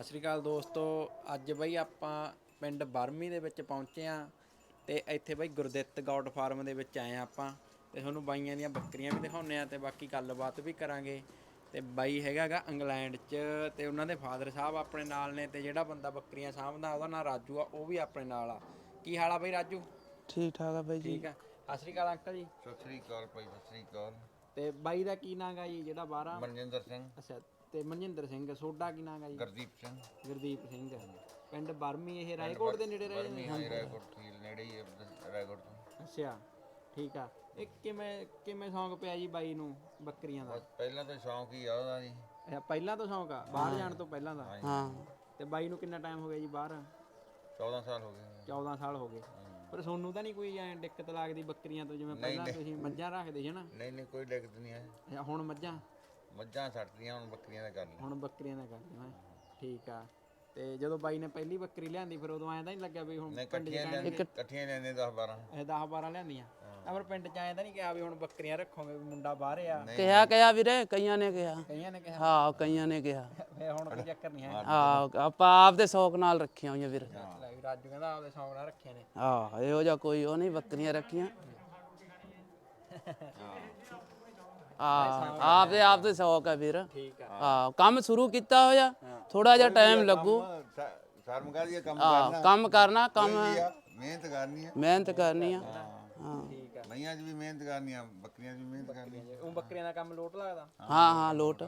ਸਤਿ ਸ਼੍ਰੀ ਅਕਾਲ ਦੋਸਤੋ। ਅੱਜ ਬਈ ਆਪਾਂ ਪਿੰਡ ਬਰਮੀ ਦੇ ਵਿੱਚ ਪਹੁੰਚੇ ਆ ਤੇ ਇੱਥੇ ਬਈ ਗੁਰਦਿੱਤ ਗੌਡ ਫਾਰਮ ਦੇ ਵਿੱਚ ਆਏ ਆ ਆਪਾਂ ਤੇ ਤੁਹਾਨੂੰ ਬਾਈਆਂ ਦੀਆਂ ਬੱਕਰੀਆਂ ਵੀ ਦਿਖਾਉਂਦੇ ਆ ਤੇ ਬਾਕੀ ਗੱਲਬਾਤ ਵੀ ਕਰਾਂਗੇ। ਤੇ ਬਾਈ ਹੈਗਾਗਾ ਇੰਗਲੈਂਡ 'ਚ ਤੇ ਉਹਨਾਂ ਦੇ ਫਾਦਰ ਸਾਹਿਬ ਆਪਣੇ ਨਾਲ ਨੇ ਤੇ ਜਿਹੜਾ ਬੰਦਾ ਬੱਕਰੀਆਂ ਸਾਂਭਦਾ ਉਹਦਾ ਨਾਂ ਰਾਜੂ ਆ ਉਹ ਵੀ ਆਪਣੇ ਨਾਲ ਆ। ਕੀ ਹਾਲ ਆ ਬਈ ਰਾਜੂ? ਠੀਕ ਠਾਕ ਆ ਬਾਈ ਜੀ। ਠੀਕ ਆ। ਸਤਿ ਸ਼੍ਰੀ ਅਕਾਲ ਅੰਕਲ ਜੀ। ਸਤਿ ਸ੍ਰੀ ਅਕਾਲ ਭਾਈ ਸਤਿ ਸ੍ਰੀ ਅਕਾਲ। ਤੇ ਬਾਈ ਦਾ ਕੀ ਨਾਂ ਗਾ ਜੀ ਜਿਹੜਾ ਬਾਹਰ ਆ? ਮਨਜਿੰਦਰ ਸਿੰਘ। ਅੱਛਾ ਤੇ ਮਨਜਿੰਦਰ ਸਿੰਘ ਸੋਡਾ ਕੀ ਨਾਂ ਗਾ ਜੀ? ਗੁਰਦੀਪ ਸਿੰਘ। ਗੁਰਦੀਪ ਸਿੰਘ ਪਿੰਡ ਬਰਮੀ ਇਹ ਰਾਏਕੋਟ ਦੇ ਨੇੜੇ ਰਹੇ ਬਰਮੀ ਹਾਈ ਰਾਏਕੋਟ ਠੀਕ ਨੇੜੇ ਹੀ ਹੈ ਰਾਏਕੋਟ ਤੋਂ। ਅੱਛਾ ਠੀਕ ਆ। ਇਹ ਕਿਵੇਂ ਕਿਵੇਂ ਸ਼ੌਂਕ ਪਿਆ ਜੀ ਬਾਈ ਨੂੰ ਬੱਕਰੀਆਂ ਦਾ? ਪਹਿਲਾਂ ਤਾਂ ਸ਼ੌਂਕ ਹੀ ਆ ਉਹਦਾ ਜੀ। ਅੱਛਾ ਪਹਿਲਾਂ ਤੋਂ ਸ਼ੌਂਕ ਆ ਬਾਹਰ ਜਾਣ ਤੋਂ ਪਹਿਲਾਂ ਦਾ? ਹਾਂ ਤੇ ਬਾਈ ਨੂੰ ਕਿੰਨਾ ਟਾਈਮ ਹੋ ਗਿਆ ਜੀ ਬਾਹਰ? 14 ਸਾਲ ਹੋ ਗਏ। 14 ਸਾਲ ਹੋ ਗਏ। ਪਰ ਤੁਹਾਨੂੰ ਤਾਂ ਨਹੀਂ ਕੋਈ ਐ ਦਿੱਕਤ ਲੱਗਦੀ ਬੱਕਰੀਆਂ ਤੋਂ ਜਿਵੇਂ ਪਹਿਲਾਂ ਤੁਸੀਂ ਮੱਝਾਂ ਰੱਖਦੇ ਸੀ ਨਾ? ਨਹੀਂ ਨਹੀਂ ਕੋਈ ਦਿੱਕਤ ਨਹੀਂ ਹੈ। ਅੱਛਾ ਹੁਣ ਮੱਝਾਂ? ਮੱਝਾਂ ਛੱਡਦੀਆਂ ਹੁਣ ਬੱਕਰੀਆਂ ਦਾ ਕਰ ਲਈ ਹੁਣ ਬੱਕਰੀਆਂ ਦਾ ਕਰਦੇ ਹਾਂ ਠੀਕ ਆ। ਤੇ ਜਦੋਂ ਬਾਈ ਨੇ ਪਹਿਲੀ ਬੱਕਰੀ ਲਿਆਂਦੀ ਫਿਰ ਉਦੋਂ ਐਂ ਤਾਂ ਨਹੀਂ ਲੱਗਿਆ ਵੀ ਹੁਣ ਨਹੀਂ ਪਿੰਡ 'ਚ ਇਕੱਠੀਆਂ ਲੈਂਦੇ ਇਕੱਠੀਆਂ ਲੈਂਦੇ 10 12 ਇਹ 10 12 ਲਿਆਂਦੀਆਂ। ਤਾਂ ਫਿਰ ਪਿੰਡ 'ਚ ਐਂ ਤਾਂ ਨਹੀਂ ਕਿਹਾ ਵੀ ਹੁਣ ਬੱਕਰੀਆਂ ਰੱਖੋਗੇ ਵੀ ਮੁੰਡਾ ਬਾਹਰ ਆ। ਕਿਹਾ ਕਿਹਾ ਵੀਰੇ ਕਈਆਂ ਨੇ ਕਿਹਾ। ਕਈਆਂ ਨੇ ਕਿਹਾ। ਹਾਂ ਕਈਆਂ ਨੇ ਕਿਹਾ। ਫੇ ਹੁਣ ਕੋਈ ਚੱਕਰ ਨਹੀਂ ਹੈ। ਹਾਂ ਆਪਾਂ ਆਪ ਦੇ ਸ਼ੌਕ ਨਾਲ ਰੱਖੀਆਂ ਹੋਈਆਂ ਵੀਰ। ਲੈ ਵੀ ਰਾਜੂ ਕਹਿੰਦਾ ਆਪਦੇ ਸ਼ੌਂਕ ਨਾਲ ਰੱਖੇ ਨੇ। ਹਾਂ ਇਹੋ ਜਿਹਾ ਕੋਈ ਉਹ ਨਹੀਂ ਬੱਕਰੀਆਂ ਰੱਖੀਆਂ। ਹਾਂ। ਆਪ ਦੇ ਆਪ ਦੇ ਸ਼ੌਕ ਆ ਵੀਰ। ਠੀਕ ਆ। ਹਾਂ ਕੰਮ ਸ਼ੁਰੂ ਕੀਤਾ ਹੋਇਆ ਥੋੜਾ ਜਿਹਾ ਟਾਈਮ ਲੱਗੂ। ਸ਼ਰਮ ਕਰਦੀ ਕੰਮ ਹਾਂ ਕੰਮ ਕਰਨਾ ਕੰਮ ਕਰਨਾ ਮਿਹਨਤ ਕਰਨੀ ਹੈ ਮਿਹਨਤ ਕਰਨੀ ਆ। ਹਾਂ ਠੀਕ ਆ। ਮਈਆਂ 'ਚ ਵੀ ਮਿਹਨਤ ਕਰਨੀ ਆ ਬੱਕਰੀਆਂ 'ਚ ਵੀ ਮਿਹਨਤ ਕਰਨੀ ਆ। ਉਹ ਬੱਕਰੀਆਂ ਦਾ ਕੰਮ ਲੋਟ ਲੱਗਦਾ? ਹਾਂ ਹਾਂ ਲੋਟ।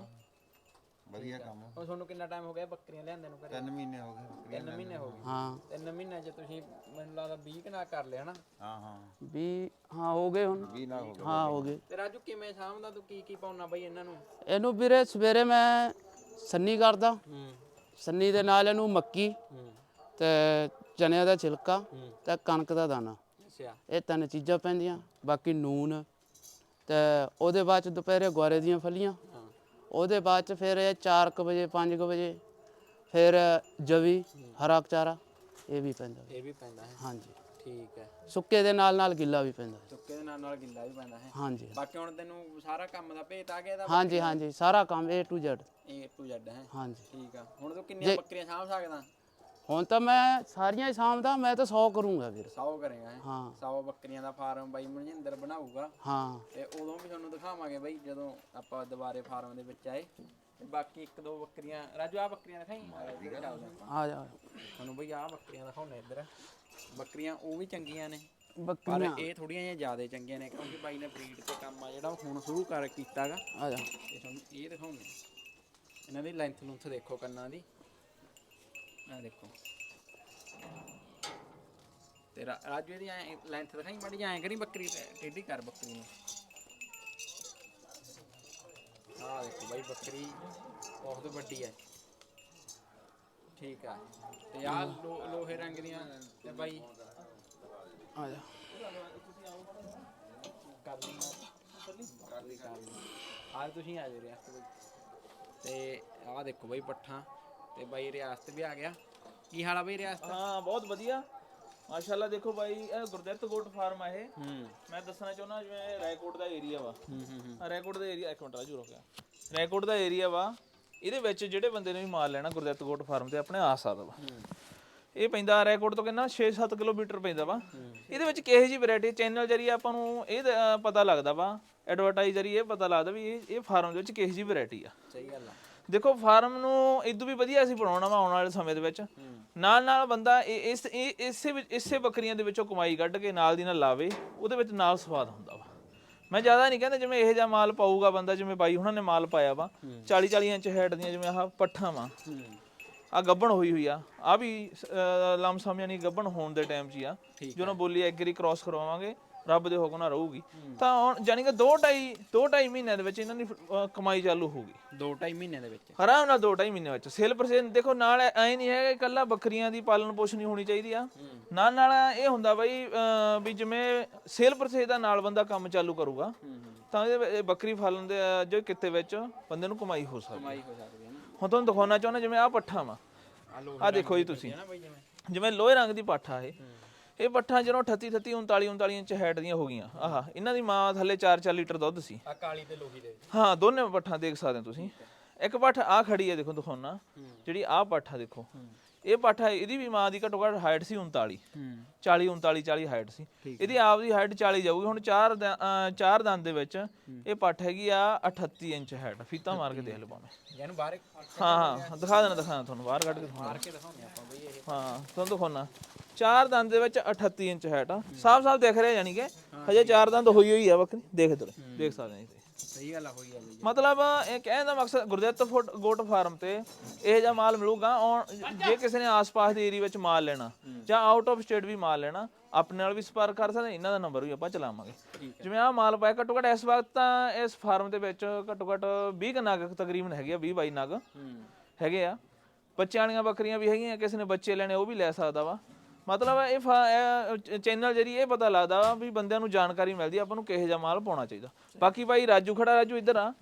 ਵਧੀਆ ਕੰਮ ਆ। ਹੁਣ ਤੁਹਾਨੂੰ ਕਿੰਨਾ ਟਾਈਮ ਹੋ ਗਿਆ ਬੱਕਰੀਆਂ ਲਿਆਂਦੇ ਨੂੰ ਘਰੇ? ਤਿੰਨ ਮਹੀਨੇ ਹੋ ਗਏ ਬੱਕਰੀਆਂ ਤਿੰਨ ਮਹੀਨੇ ਹੋ ਗਏ। ਹਾਂ। ਤਿੰਨ ਮਹੀਨਿਆਂ 'ਚ ਤੁਸੀਂ ਮੈਨੂੰ ਲੱਗਦਾ 20 ਕਨਾ ਕਰ ਲਿਆ ਨਾ? ਹਾਂ ਹਾਂ। ਵੀ ਹਾਂ ਹੋ ਗਏ ਹੁਣ। 20 ਨਾਲ ਹੋ ਗਏ। ਹਾਂ ਹੋ ਗਏ। ਤੇ ਰਾਜੂ ਕਿਵੇਂ ਸਾਂਭਦਾ ਤੂੰ? ਕੀ ਕੀ ਪਾਉਣਾ ਬਈ ਇਹਨਾਂ ਨੂੰ? ਇਹਨੂੰ ਵੀਰੇ ਸਵੇਰੇ ਮੈਂ ਸੰਨੀ ਕਰਦਾ। ਹੂੰ। ਸੰਨੀ ਦੇ ਨਾਲ ਇਹਨੂੰ ਮੱਕੀ ਹੂੰ। ਤੇ ਚਨਿਆਂ ਦਾ ਛਿਲਕਾ ਤੇ ਕਣਕ ਦਾ ਦਾਣਾ। ਅੱਛਾ। ਇਹ ਤਿੰਨ ਚੀਜ਼ਾਂ ਪੈਂਦੀਆਂ। ਬਾਕੀ ਨੂਨ ਤੇ ਉਹਦੇ ਬਾਅਦ ਚ ਦੁਪਹਿਰੇ ਗੁਆਰੇ ਦੀਆਂ ਫਲੀਆਂ। ਉਹਦੇ ਬਾਅਦ ਚ ਫਿਰ ਇਹ 4:00 ਵਜੇ 5:00 ਵਜੇ ਫਿਰ ਜਵੀ ਹਰਾ ਚਾਰਾ ਇਹ ਵੀ ਪੈਂਦਾ। ਇਹ ਵੀ ਪੈਂਦਾ ਹੈ। ਹਾਂਜੀ। ਠੀਕ ਹੈ। ਸੁੱਕੇ ਦੇ ਨਾਲ ਨਾਲ ਗਿੱਲਾ ਵੀ ਪੈਂਦਾ ਸੁੱਕੇ ਦੇ ਨਾਲ ਨਾਲ ਗਿੱਲਾ ਵੀ ਪੈਂਦਾ ਹੈ। ਹਾਂਜੀ। ਬਾਕੀ ਹੁਣ ਤੈਨੂੰ ਸਾਰਾ ਕੰਮ ਦਾ ਭੇਤ ਆ ਗਿਆ ਇਹਦਾ ਹਾਂਜੀ ਹਾਂਜੀ। ਸਾਰਾ ਕੰਮ A to Z A to Z ਹੈ। ਹਾਂਜੀ। ਠੀਕ ਆ। ਹੁਣ ਤੂੰ ਕਿੰਨੀਆਂ ਬੱਕਰੀਆਂ ਸਾਂਭ ਸਕਦਾ? ਹੁਣ ਤਾਂ ਮੈਂ ਸਾਰੀਆਂ ਹੀ ਸਾਂਭਦਾ ਮੈਂ ਤਾਂ 100 ਕਰੂੰਗਾ ਵੀਰ 100 ਕਰੇਗਾ ਹੈ ਹਾਂ। 100 ਬੱਕਰੀਆਂ ਦਾ ਫਾਰਮ ਬਾਈ ਮਨਜਿੰਦਰ ਬਣਾਊਗਾ। ਹਾਂ। ਤੇ ਉਦੋਂ ਵੀ ਤੁਹਾਨੂੰ ਦਿਖਾਵਾਂਗੇ ਬਾਈ ਜਦੋਂ ਆਪਾਂ ਦੁਬਾਰੇ ਫਾਰਮ ਦੇ ਵਿੱਚ ਆਏ। ਤੇ ਬਾਕੀ ਇੱਕ ਦੋ ਬੱਕਰੀਆਂ ਰਾਜੂ ਆ ਬੱਕਰੀਆਂ ਦਿਖਾਈ? ਚੱਲਦੇ ਆਪਾਂ ਆ ਜਾ। ਤੁਹਾਨੂੰ ਬਈ ਆ ਬੱਕਰੀਆਂ ਦਿਖਾਉਣੇ ਇੱਧਰ। ਬੱਕਰੀਆਂ ਉਹ ਵੀ ਚੰਗੀਆਂ ਨੇ। ਪਰ ਬੱਕਰੀਆਂ। ਇਹ ਥੋੜੀਆਂ ਜਿਹੀਆਂ ਜ਼ਿਆਦਾ ਚੰਗੀਆਂ ਨੇ ਕਿਉਂਕਿ ਬਾਈ ਨੇ ਬਰੀਡ ਤੇ ਕੰਮ ਆ ਜਿਹੜਾ ਉਹ ਹੁਣ ਸ਼ੁਰੂ ਕਰ ਕੀਤਾਗਾ। ਆ ਜਾ। ਤੇ ਤੁਹਾਨੂੰ ਇਹ ਦਿਖਾਉਣੇ ਇਹਨਾਂ ਦੀ ਲੈਂਥ ਲੂੰਥ ਦੇਖੋ ਕੰਨਾਂ ਦੀ। ਆ ਦੇਖੋ। ਤੇ ਰਾ- ਰਾਜੂ ਇਹਦੀ ਐ ਲੈਂਥ ਦਿਖਾਈ ਮਾੜੀ ਐ ਕਰੀ ਬੱਕਰੀ ਟੇਢੀ ਕਰ ਬੱਕਰੀ ਨੂੰ। ਆ ਦੇਖੋ ਬਾਈ ਬੱਕਰੀ ਬਹੁਤ ਵੱਡੀ ਹੈ ਠੀਕ ਆ। ਤੇ ਆ ਲੋਹੇ ਰੰਗ ਦੀਆਂ ਤੇ ਬਾਈ ਆ ਜਾ। ਕਰ ਲਈ ਕਰ ਲਈ ਕਰ ਲਈ ਆ ਤੁਸੀਂ ਆ ਜਾਓ ਰਿਆਸਤ ਤੇ ਆਹ ਦੇਖੋ ਬਈ ਪੱਠਾ। ਤੇ ਬਾਈ ਰਿਆਸਤ ਵੀ ਆ ਗਿਆ। ਕੀ ਹਾਲ ਆ ਬਈ ਰਿਆਸਤ? ਹਾਂ ਬਹੁਤ ਵਧੀਆ। ਮਾਸ਼ਾਅੱਲਾ ਦੇਖੋ ਬਾਈ ਇਹ ਗੁਰਦਿੱਤ ਗੋਟ ਫਾਰਮ ਆ ਇਹ। ਹੂੰ। ਮੈਂ ਦੱਸਣਾ ਚਾਹੁੰਦਾ ਜਿਵੇਂ ਰਾਏਕੋਟ ਦਾ ਏਰੀਆ ਵਾ। ਹੂੰ ਹੂੰ ਆਹ ਰਾਏਕੋਟ ਦਾ ਏਰੀਆ ਇੱਕ ਮਿੰਟ ਰਾਜੂ ਰੁਕ ਗਿਆ ਰਾਏਕੋਟ ਦਾ ਏਰੀਆ ਵਾ ਇਹਦੇ ਵਿੱਚ ਜਿਹੜੇ ਬੰਦੇ ਨੇ ਵੀ ਮਾਲ ਲੈਣਾ ਗੁਰਦਿੱਤ ਗੋਟ ਫਾਰਮ ਤੇ ਆਪਣੇ ਆ ਸਕਦਾ ਵਾ ਇਹ ਪੈਂਦਾ ਰਾਏਕੋਟ ਤੋਂ ਕਿੰਨਾ 6-7 ਕਿਲੋਮੀਟਰ ਪੈਂਦਾ ਵਾ। ਇਹਦੇ ਵਿੱਚ ਕਿਹੋ ਜੀ ਵੈਰਾਈਟੀ ਚੈਨਲ ਜਰੀਏ ਆਪਾਂ ਨੂੰ ਇਹ ਪਤਾ ਲੱਗਦਾ ਵਾ। ਐਡਵਰਟਾਈਜ਼ ਜਰੀਏ ਇਹ ਪਤਾ ਲੱਗਦਾ ਵੀ ਇਹ ਇਹ ਫਾਰਮ ਦੇ ਵਿੱਚ ਕਿਹੋ ਜੀ ਵੈਰਾਈਟੀ ਆ। ਸਹੀ ਗੱਲ ਆ। ਦੇਖੋ ਫਾਰਮ ਨੂੰ ਇਦੋਂ ਵੀ ਵਧੀਆ ਅਸੀਂ ਬਣਾਉਣਾ ਵਾ ਆਉਣ ਵਾਲੇ ਸਮੇਂ ਦੇ ਵਿੱਚ। ਨਾਲ ਨਾਲ ਬੰਦਾ ਇਹ- ਇਸ ਇਹ- ਇਸੇ ਵਿੱਚ- ਇਸੇ ਬੱਕਰੀਆਂ ਦੇ ਵਿੱਚੋਂ ਕਮਾਈ ਕੱਢ ਕੇ ਨਾਲ ਦੀ ਨਾਲ ਲਾਵੇ ਉਹਦੇ ਵਿੱਚ ਨਾਲ ਸਵਾਦ ਹੁੰਦਾ ਵਾ। ਮੈਂ ਜ਼ਿਆਦਾ ਨਹੀਂ ਕਹਿੰਦਾ ਜਿਵੇਂ ਇਹੋ ਜਿਹਾ ਮਾਲ ਪਾਊਗਾ ਬੰਦਾ ਜਿਵੇਂ ਬਾਈ ਹੁਣਾਂ ਨੇ ਮਾਲ ਪਾਇਆ ਵਾ 40 40 ਇੰਚ ਹੈਡ ਦੀਆਂ ਜਿਵੇਂ ਆਹ ਪੱਠਾਂ ਵਾ। ਆ ਗੱਬਣ ਹੋਈ ਹੋਈ ਆ। ਆ ਵੀ ਲਮਸਮ ਯਾਨੀ ਗੱਬਣ ਹੋਣ ਦੇ ਟਾਈਮ 'ਚ ਹੀ ਆ। ਜਦੋਂ ਬੋਲੀ ਐਗਰੀ ਕ੍ਰਾਸ ਕਰਵਾਵਾਂਗੇ ਰੱਬ ਦੇ ਹੁਕਮ ਨਾਲ ਰਹੂਗੀ। ਤਾਂ ਹੁਣ ਯਾਨੀ ਕਿ 2 2.5 2 2.5 ਮਹੀਨਿਆਂ ਦੇ ਵਿੱਚ ਇਹਨਾਂ ਦੀ ਅਹ, ਕਮਾਈ ਚਾਲੂ ਹੋਊਗੀ 2.5 ਮਹੀਨੇ ਦੇ ਵਿੱਚ। ਆਰਾਮ ਨਾਲ ਦੋ ਢਾਈ ਮਹੀਨੇ ਵਿੱਚ। ਸੇਲ ਪਰਸੈਂਟ ਦੇਖੋ ਨਾਲ ਐ ਨਹੀਂ ਹੈਗਾ ਇਕੱਲਾ ਬੱਕਰੀਆਂ ਦੀ ਪਾਲਣ ਪੋਸ਼ਣ ਹੀ ਹੋਣੀ ਚਾਹੀਦੀ ਆ। ਨਾਲ ਨਾਲ ਇਹ ਹੁੰਦਾ ਬਾਈ ਅਹ, ਵੀ ਜਿਵੇਂ ਸੇਲ ਪਰਸੈਂਟ ਦਾ ਨਾਲ ਬੰਦਾ ਕੰਮ ਚਾਲੂ ਕਰੂਗਾ ਤਾਂ ਇਹ ਬੱਕਰੀ ਪਾਲਣ ਦੇ ਅਹ, ਜੋ ਕਿੱਤੇ ਵਿੱਚ ਬੰਦੇ ਨੂੰ ਕਮਾਈ ਹੋ ਸਕਦੀ ਕਮਾਈ ਹੋ ਸਕਦੀ ਹੁਣ ਤੁਹਾਨੂੰ ਦਿਖਾਉਣਾ ਚਾਹੁੰਦਾ ਜਿਵੇਂ ਆਹ ਪੱਠਾ ਵਾ। ਆ ਦੇਖੋ ਜੀ ਤੁਸੀਂ। ਜਿਵੇਂ। ਲੋਹੇ ਰੰਗ ਦੀ ਪੱਠਾ ਇਹ। ਇਹ ਪੱਠਾਂ ਜਦੋਂ 38 38 39 39 ਇੰਚ ਹੈਡ ਦੀਆਂ ਹੋ ਗਈਆਂ। ਆਹ ਇਹਨਾਂ ਦੀ ਮਾਂ ਥੱਲੇ 4 4 ਲੀਟਰ ਦੁੱਧ ਸੀ। ਆ ਕਾਲੀ ਤੇ ਲੋਹੀ ਦੇ ਹਾਂ ਦੋਨੇ ਪੱਠਾਂ ਦੇਖ ਸਕਦੇ ਹੋ ਤੁਸੀਂ। ਇੱਕ ਪੱਠ ਆ ਖੜੀ ਹੈ ਦੇਖੋ ਦਿਖਾਉਣਾ। ਜਿਹੜੀ ਆ ਪੱਠ ਦੇਖੋ। ਇਹ ਪੱਠ ਹੈ ਇਹਦੀ ਵੀ ਮਾਂ ਦੀ ਘੱਟੋ ਘੱਟ ਹਾਈਟ ਸੀ 39 ਹੂੰ। 40 39 40 ਹਾਈਟ ਸੀ। ਇਹਦੀ ਆਪ ਦੀ ਹਾਈਟ 40 ਜਾਊਗੀ। ਹੁਣ ਚਾਰ ਚਾਰ ਦੰਦ ਦੇ ਵਿੱਚ ਇਹ ਪੱਠ ਹੈਗੀ ਆ 38 ਇੰਚ ਹਾਈਟ ਫੀਤਾ ਮਾਰ ਕੇ ਦੇਖ ਲਓ ਭਾਵੇਂ। ਇਹਨੂੰ ਬਾਹਰ ਹਾਂ ਹਾਂ ਦਿਖਾ ਦੇਣਾ ਦਿਖਾਣਾ ਤੁਹਾਨੂੰ ਬਾਹਰ ਕੱਢ ਕੇ ਦਿਖਾਉਣਾ ਕੇ ਦਿਖਾਉਂਦੇ ਆਪਾਂ ਬਈ ਇਹ। ਹਾਂ ਤੁਹਾਨੂੰ ਦਿਖਾਉਣਾ। ਚਾਰ ਦੰਦ ਦੇ ਵਿੱਚ 38 ਇੰਚ ਹਾਈਟ ਆ। ਸਾਫ਼ ਸਾਫ਼ ਦਿਖ ਰਿਹਾ ਯਾਨੀ ਕਿ ਹਜੇ ਚਾਰ ਦੰਦ ਹੋਈ ਹੋਈ ਆ ਬੱਕਰੀ ਦੇਖ ਤੋ ਦੇਖ ਸਕਦੇ ਨੇ ਸਹੀ ਗੱਲ ਆ ਹੋਈ ਆ ਬਈ ਮਤਲਬ ਇਹ ਕਹਿਣ ਦਾ ਮਕਸਦ ਗੁਰਦਿੱਤ ਫੁੱਟ ਗੋਟ ਫਾਰਮ ਤੇ ਇਹ ਜਿਹਾ ਮਾਲ ਮਿਲੂਗਾ ਔਰ ਜੇ ਕਿਸੇ ਨੇ ਆਸ-ਪਾਸ ਦੇ ਏਰੀਆ ਵਿੱਚ ਮਾਲ ਲੈਣਾ ਜਾਂ ਆਊਟ ਆਫ ਸਟੇਟ ਵੀ ਮਾਲ ਲੈਣਾ ਆਪਣੇ ਨਾਲ ਵੀ ਸੰਪਰਕ ਕਰ ਸਕਦੇ ਇਹਨਾਂ ਦਾ ਨੰਬਰ ਵੀ ਆਪਾਂ ਚਲਾਵਾਂਗੇ। ਜਿਵੇਂ ਆ ਮਾਲ ਪਾਇਆ ਘੱਟੋ ਘੱਟ ਇਸ ਵਕਤ ਤਾਂ ਇਸ ਫਾਰਮ ਦੇ ਵਿੱਚ ਘੱਟੋ ਘੱਟ 20 ਕੁ ਨਗ ਤਕਰੀਬਨ ਹੈਗੇ ਆ 20 22 ਨਗ ਹੈਗੇ ਆ। ਬੱਚਿਆਂ ਵਾਲੀਆਂ ਬੱਕਰੀਆਂ ਵੀ ਹੈਗੀਆਂ ਕਿਸੇ ਨੇ ਬੱਚੇ ਲੈਣੇ ਉਹ ਵੀ ਲੈ ਸਕਦਾ ਵਾ। ਮਤਲਬ ਇਹ ਚੈਨਲ ਜਿਹੜੀ ਇਹ ਪਤਾ ਲੱਗਦਾ ਵਾ ਬੰਦਿਆਂ ਨੂੰ ਜਾਣਕਾਰੀ ਮਿਲਦੀ ਆਪਾਂ ਨੂੰ ਕਿਹੋ ਜਿਹਾ ਮਾਲ ਪਾਉਣਾ ਚਾਹੀਦਾ। ਬਾਕੀ ਭਾਈ ਰਾਜੂ ਖੜਾ ਰਾਜੂ ਇੱਧਰ ਆ।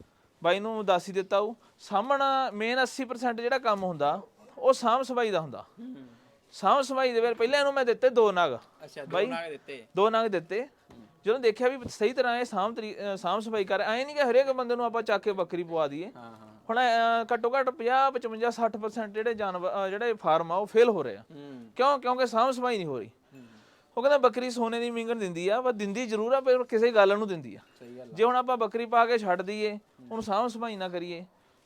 ਬਾਈ ਨੂੰ ਦੱਸ ਹੀ ਦਿੱਤਾ ਉਹ। ਸਾਹਮਣਾ ਮੇਨ 80% ਜਿਹੜਾ ਕੰਮ ਹੁੰਦਾ ਉਹ ਸਾਂਭ ਸਫ਼ਾਈ ਦਾ ਹੁੰਦਾ। ਸਾਂਭ ਸਫ਼ਾਈ ਦੇ ਵੇਲੇ ਪਹਿਲਾਂ ਇਹਨੂੰ ਮੈਂ ਦਿੱਤੇ ਦੋ ਨਗ। ਅੱਛਾ ਦੋ ਨਾਗ ਦਿੱਤੇ। ਦੋ ਨਗ ਦਿੱਤੇ। ਜਦੋਂ ਦੇਖਿਆ ਵੀ ਸਹੀ ਤਰ੍ਹਾਂ ਇਹ ਸਾਂਭ ਸਾਂਭ ਸਫ਼ਾਈ ਕਰ ਐ ਨਹੀਂ ਕਿ ਹਰੇਕ ਬੰਦੇ ਨੂੰ ਆਪਾਂ ਚੱਕ ਕੇ ਬੱਕਰੀ ਪਵਾ ਦਈਏ। ਹਾਂ। ਹੁਣ ਅਹ, ਘੱਟੋ ਘੱਟ 50 55 60% ਜਿਹੜੇ ਜਾਨਵਰ ਅਹ, ਜਿਹੜੇ ਫਾਰਮ ਆ ਉਹ ਫੇਲ ਹੋ ਰਹੇ ਆ। ਕਿਉਂ? ਕਿਉਂਕਿ ਸਾਂਭ ਸਫ਼ਾਈ ਨਹੀਂ ਹੋ ਰਹੀ। ਉਹ ਕਹਿੰਦਾ ਬੱਕਰੀ ਸੋਨੇ ਦੀ ਮਿੰਗਣ ਦਿੰਦੀ ਆ ਪਰ ਦਿੰਦੀ ਜ਼ਰੂਰ ਆ ਪਰ ਕਿਸੇ ਗੱਲ ਨੂੰ ਦਿੰਦੀ ਆ। ਸਹੀ ਗੱਲ ਜੇ ਹੁਣ ਆਪਾਂ ਬੱਕਰੀ ਪਾ ਕੇ ਛੱਡ ਦਈਏ ਉਹਨੂੰ ਸਾਂਭ ਸਫ਼ਾਈ ਨਾ ਕਰੀਏ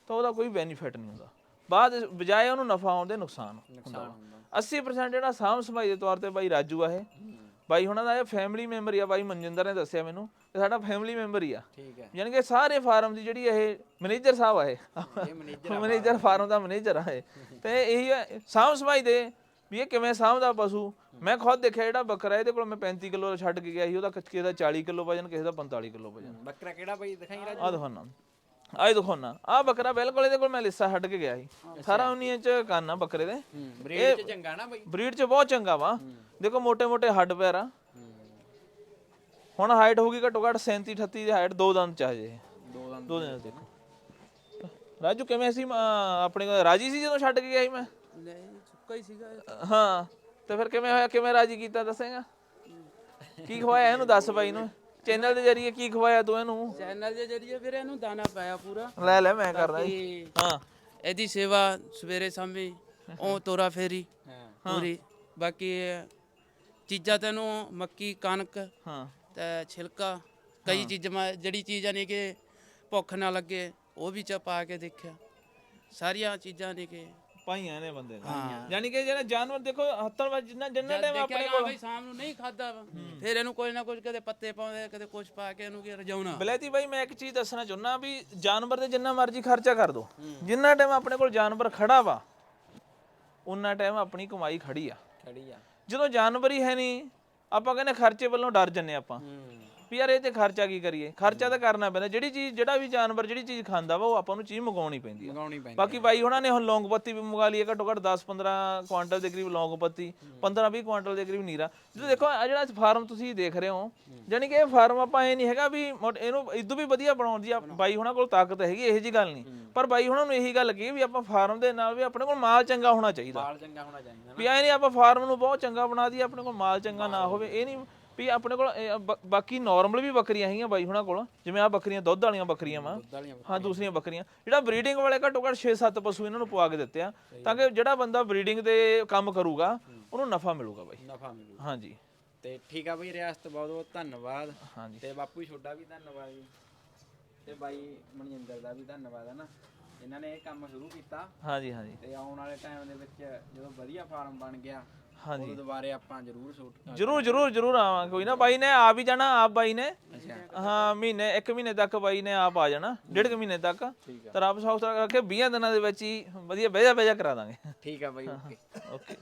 ਤਾਂ ਉਹਦਾ ਕੋਈ ਬੈਨੀਫਿਟ ਨਹੀਂ ਹੁੰਦਾ। ਬਾਅਦ ਬਜਾਏ ਉਹਨੂੰ ਨਫਾ ਆਉਣ ਦੇ ਨੁਕਸਾਨ ਹੁੰਦਾ। ਵਾ। 80% ਜਿਹੜਾ ਸਾਂਭ ਸਫ਼ਾਈ ਦੇ ਤੌਰ ਤੇ ਬਾਈ ਰਾਜੂ ਆ ਇਹ। ਬਾਈ ਹੁਣਾਂ ਦਾ ਇਹ ਫੈਮਿਲੀ ਮੈਂਬਰ ਹੀ ਆ ਬਾਈ ਮਨਜਿੰਦਰ ਨੇ ਦੱਸਿਆ ਮੈਨੂੰ ਇਹ ਸਾਡਾ ਫੈਮਿਲੀ ਮੈਂਬਰ ਹੀ ਆ। ਠੀਕ ਹੈ। ਯਾਨੀ ਕਿ ਸਾਰੇ ਫਾਰਮ ਦੀ ਜਿਹੜੀ ਇਹ ਮੈਨੇਜਰ ਸਾਹਿਬ ਆ ਇਹ। Manager manager farm. ਦਾ ਮੈਨੇਜਰ ਆ ਇਹ। ਤੇ ਇਹੀ ਸਾਂਭ ਸਫ਼ਾਈ ਦੇ ਵੀ ਇਹ ਕਿਵੇਂ ਸਾਂਭਦਾ ਪਸ਼ੂ। ਮੈਂ ਖੁਦ ਦੇਖਿਆ ਜਿਹੜਾ ਬੱਕਰਾ ਇਹਦੇ ਕੋਲ ਮੈਂ 35 ਕਿਲੋ ਦਾ ਛੱਡ ਕੇ ਗਿਆ ਸੀ ਉਹਦਾ ਕਿਸੇ ਦਾ 40 ਕਿਲੋ ਵਜਨ ਕਿਸੇ ਦਾ 45 ਕਿਲੋ ਵਜਨ। ਬੱਕਰਾ ਕਿਹੜਾ ਬਈ ਦਿਖਾਈ ਰਾਜ? ਆ ਦਿਖਾਉਣਾ। ਆ ਦਿਖਾਉਣਾ। ਆ ਬੱਕਰਾ ਬਿਲਕੁਲ ਇਹਦੇ ਕੋਲ ਮੈਂ ਲਿੱਸਾ ਛੱਡ ਕੇ ਗਿਆ ਸੀ। 18 19 ਇੰਚ ਕੰਨ ਆ ਬੱਕਰੇ ਦੇ। ਬਰੀਡ ਚ ਚੰਗਾ ਨਾ ਬਈ। ਬਰੀਡ 'ਚ ਬਹੁਤ ਚੰਗਾ ਵਾ। ਦੇਖੋ ਮੋٹے-ਮੋٹے ਹੱਡ ਪੈਰ ਆ। ਹੁਣ ਹਾਈਟ ਹੋਊਗੀ ਘੱਟੋ ਘੱਟ 37 38 ਦੀ ਹਾਈਟ ਦੋ ਦੰਦ ਚਾਹੀਏ ਦੋ ਦੰਦ ਦੋ ਦੰਦ ਦੇਖੋ। ਰਾਜੂ ਕਿਵੇਂ ਸੀ ਆਪਣੇ ਕੋਲ ਰਾਜੀ ਸੀ ਜਦੋਂ ਛੱਡ ਕੇ ਗਿਆ ਸੀ ਮੈਂ? ਨਹੀਂ ਸੁੱਕਾ ਹੀ ਸੀਗਾ। ਹਾਂ ਤੇ ਫਿਰ ਕਿਵੇਂ ਹੋਇਆ ਕਿਵੇਂ ਰਾਜੀ ਕੀਤਾ ਦੱਸੇਗਾ? ਕੀ ਖਵਾਇਆ ਇਹਨੂੰ ਦੱਸ ਬਾਈ ਨੂੰ? ਚੈਨਲ ਦੇ ਜਰੀਏ ਕੀ ਖਵਾਇਆ ਤੂੰ ਇਹਨੂੰ? ਚੈਨਲ ਦੇ ਜਰੀਏ ਵੀਰੇ ਇਹਨੂੰ ਦਾਣਾ ਪਾਇਆ ਪੂਰਾ। ਲੈ ਲੈ ਮੈਂ ਕਰਦਾ ਜੀ। ਹਾਂ। ਇਹਦੀ ਸੇਵਾ ਸਵੇਰੇ ਸ਼ਾਮੀ ਉਹ ਤੋਰਾ ਫੇਰੀ ਪੂਰੀ। ਬਾਕੀ ਚੀਜ਼ਾਂ ਤੈਨੂੰ ਮੱਕੀ ਕਣਕ ਹਾਂ। ਤੇ ਛਿਲਕਾ ਕਈ ਚੀਜ਼ਾਂ ਮੈਂ- ਜਿਹੜੀ ਚੀਜ਼ਾਂ ਨੇ ਕਿ ਭੁੱਖ ਨਾ ਲੱਗੇ ਉਹ ਵੀ ਚ ਪਾ ਕੇ ਦੇਖਿਆ। ਸਾਰੀਆਂ ਚੀਜ਼ਾਂ ਨੇ ਕਿ ਪਾਈਆਂ ਨੇ ਬੰਦੇ ਨੇ। ਯਾਨੀ ਕਿ ਜਿਹੜਾ ਜਾਨਵਰ ਦੇਖੋ ਹੱਥਾਂ ਵਿੱਚ ਜਿੰਨਾ ਜਿੰਨਾ ਟਾਈਮ ਆਪਣੇ ਕੋਲ ਬਈ ਸ਼ਾਮ ਨੂੰ ਨਹੀਂ ਖਾਦਾ ਫਿਰ ਇਹਨੂੰ ਕੋਈ ਨਾ ਕੁਝ ਕਦੇ ਪੱਤੇ ਪਾਉਂਦੇ ਕਦੇ ਕੁਝ ਪਾ ਕੇ ਇਹਨੂੰ ਕੀ ਰਜਾਉਣਾ। ਬਲੈਤੀ ਬਾਈ ਮੈਂ ਇੱਕ ਚੀਜ਼ ਦੱਸਣਾ ਚਾਹੁੰਦਾ ਵੀ ਜਾਨਵਰ ਤੇ ਜਿੰਨਾ ਮਰਜ਼ੀ ਖਰਚਾ ਕਰ ਦੋ। ਜਿੰਨਾ ਟਾਈਮ ਆਪਣੇ ਕੋਲ ਜਾਨਵਰ ਖੜਾ ਵਾ ਉਨਾ ਟਾਈਮ ਆਪਣੀ ਕਮਾਈ ਖੜੀ ਆ। ਖੜੀ ਆ। ਜਦੋਂ ਜਾਨਵਰ ਹੀ ਹੈ ਨਹੀਂ ਆਪਾਂ ਕਹਿੰਦੇ ਖਰਚੇ ਵੱਲੋਂ ਡਰ ਜੰਨੇ ਆਪਾਂ। ਵੀ ਯਾਰ ਇਹ ਤੇ ਖਰਚਾ ਕੀ ਕਰੀਏ? ਖਰਚਾ ਤਾਂ ਕਰਨਾ ਪੈਂਦਾ। ਜਿਹੜੀ ਚੀਜ਼ ਜਿਹੜਾ ਵੀ ਜਾਨਵਰ ਜਿਹੜੀ ਚੀਜ਼ ਖਾਂਦਾ ਵਾ ਉਹ ਆਪਾਂ ਨੂੰ ਚੀਜ਼ ਮੰਗਾਉਣੀ ਪੈਂਦੀ ਆ। ਮੰਗਾਉਣੀ ਪੈਂਦੀ ਬਾਕੀ ਬਾਈ ਹੁਣਾਂ ਨੇ ਹੁਣ ਲੌਂਗ ਪੱਤੀ ਵੀ ਮੰਗਾ ਲਈ ਹੈ ਘੱਟੋ ਘੱਟ 10 15 ਕੁਆਂਟਲ ਦੇ ਕਰੀਬ ਲੌਂਗ ਪੱਤੀ 15 20 ਕੁਆਂਟਲ ਦੇ ਕਰੀਬ ਨੀਰਾ। ਜਦੋਂ ਦੇਖੋ ਆ ਜਿਹੜਾ ਫਾਰਮ ਤੁਸੀਂ ਦੇਖ ਰਹੇ ਹੋ ਜਾਨੀ ਕਿ ਇਹ ਫਾਰਮ ਆਪਾਂ ਇਹ ਨਹੀਂ ਹੈਗਾ ਵੀ ਮੋਟ- ਇਹਨੂੰ ਇਦੋਂ ਵੀ ਵਧੀਆ ਬਣਾਉਣ ਦੀ ਆ। ਬਾਈ ਹੁਣਾਂ ਕੋਲ ਤਾਕਤ ਹੈਗੀ ਇਹੋ ਜੀ ਗੱਲ ਨਹੀਂ। ਪਰ ਬਾਈ ਹੁਣਾਂ ਨੂੰ ਇਹੀ ਗੱਲ ਕਹੀ ਵੀ ਆਪਾਂ ਫਾਰਮ ਦੇ ਨਾਲ ਵੀ ਆਪਣੇ ਕੋਲ ਮਾਲ ਚੰਗਾ ਹੋਣਾ ਚਾਹੀਦਾ। ਮਾਲ ਚੰਗਾ ਹੋਣਾ ਚਾਹੀਦਾ ਨਾ। ਵੀ ਐ ਨਹੀਂ ਆਪਾਂ ਫਾਰਮ ਨੂੰ ਬਹੁਤ ਚੰਗਾ ਬਣਾ ਦਈਏ ਆਪਣੇ ਕੋਲ ਮਾਲ ਚੰਗਾ ਨਾ ਹੋਵੇ। ਇਹ ਨਹੀਂ ਵੀ ਆਪਣੇ ਕੋਲ ਇਹ ਬ- ਬਾਕੀ ਨਾਰਮਲ ਵੀ ਬੱਕਰੀਆਂ ਹੈਗੀਆਂ ਬਾਈ ਹੁਣਾਂ ਕੋਲ ਜਿਵੇਂ ਆ ਬੱਕਰੀਆਂ ਦੁੱਧ ਵਾਲੀਆਂ ਬੱਕਰੀਆਂ ਵਾ। ਵਾਲੀਆਂ ਹਾਂ ਦੂਸਰੀਆਂ ਬੱਕਰੀਆਂ। ਜਿਹੜਾ ਬਰੀਡਿੰਗ ਵਾਲੇ ਘੱਟੋ ਘੱਟ 6-7 ਪਸ਼ੂ ਇਹਨਾਂ ਨੂੰ ਪਵਾ ਕੇ ਦਿੱਤੇ ਆ ਤਾਂ ਕਿ ਜਿਹੜਾ ਬੰਦਾ ਬਰੀਡਿੰਗ ਦੇ ਕੰਮ ਕਰੂਗਾ ਉਹਨੂੰ ਨਫਾ ਮਿਲੂਗਾ ਬਾਈ। ਨਫਾ ਮਿਲੂ ਹਾਂਜੀ। ਤੇ ਠੀਕ ਆ ਬਈ ਰਿਆਸਤ ਬਹੁਤ ਬਹੁਤ ਧੰਨਵਾਦ। ਹਾਂਜੀ। ਤੇ ਬਾਪੂ ਜੀ ਤੁਹਾਡਾ ਵੀ ਧੰਨਵਾਦ ਜੀ। ਤੇ ਬਾਈ ਮਨਜਿੰਦਰ ਦਾ ਵੀ ਧੰਨਵਾਦ ਹੈ ਨਾ। ਇਹਨਾਂ ਨੇ ਇਹ ਕੰਮ ਸ਼ੁਰੂ ਕੀਤਾ। ਹਾਂਜੀ ਹਾਂਜੀ। ਤੇ ਆਉਣ ਵਾਲੇ ਟਾਈਮ ਦੇ ਵਿੱਚ ਜਦੋਂ ਵਧੀਆ ਫਾਰਮ ਬਣ ਗਿਆ ਹਾਂਜੀ। ਉਦੋਂ ਦੁਬਾਰੇ ਆਪਾਂ ਜ਼ਰੂਰ ਸ਼ੂਟ ਜਰੂਰ ਜਰੂਰ ਜਰੂਰ ਆਵਾਂ ਕੋਈ ਨਾ ਬਾਈ ਨੇ ਆ ਵੀ ਜਾਣਾ ਆਪ ਬਾਈ ਨੇ? ਹਾਂ ਮਹੀਨੇ ਇੱਕ ਮਹੀਨੇ ਤੱਕ ਬਾਈ ਨੇ ਆਪ ਆ ਜਾਣਾ ਡੇਢ ਕੁ ਮਹੀਨੇ ਤੱਕ। ਤਾਂ ਰੱਬ ਸੌਖ ਕਰਕੇ 20 ਦਿਨਾਂ ਦੇ ਵਿੱਚ ਹੀ ਵਧੀਆ ਬਹਿਜਾ ਬਹਿਜਾ ਕਰਾ ਦਾਂਗੇ। ਠੀਕ ਆ ਬਾਈ ਓਕੇ। ਓਕੇ।